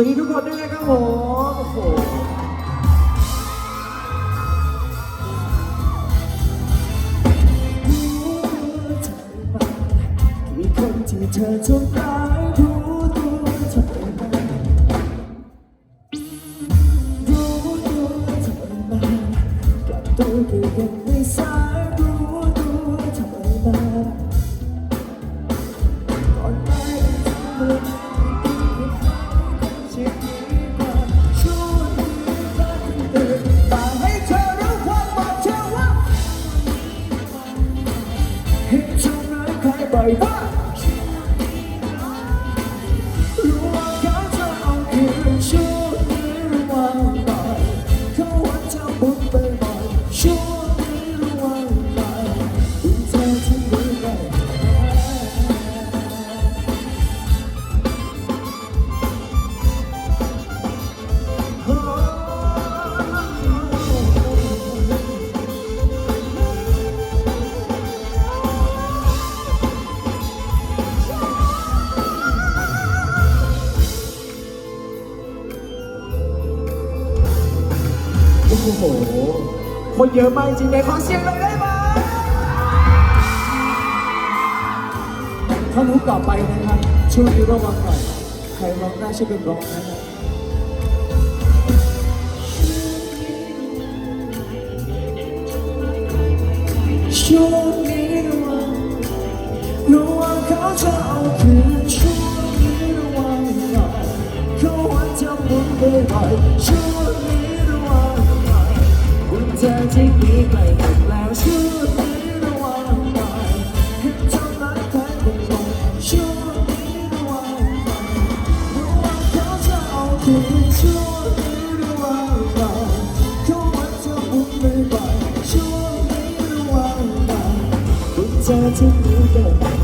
วัสดีทุกคนด้วยนะครับผม โอ้โหมีคนที่เธอทุกครั้ง เห็นทำร้าย โอ้โห คนเยอะมากจริงๆเลยขอเสียงเลยได้ไหมท่อนฮุกต่อไปนะครับ ช่วงนี้ระวังหน่อย ใครร้องได้ช่วยกันร้องนะครับช่วงนี้ระวังระวังเขาจะเอาคืนช่วงนี้ระวังหน่อยเขาว่าจะบุญไปบ่อยช่วงนี้ เธอที่มีใกล้ถึงแล้วช่วงนี้ระวังหน่อยเห็นทำร้ายใครบ่อยๆช่วงนี้ระวังหน่อยระวังเขาจะเอาคืนช่วงนี้ระวังหน่อยเขาว่าจะบุญไปบ่อยช่วงนี้ระวังหน่อยบุญเธอที่มีใกล้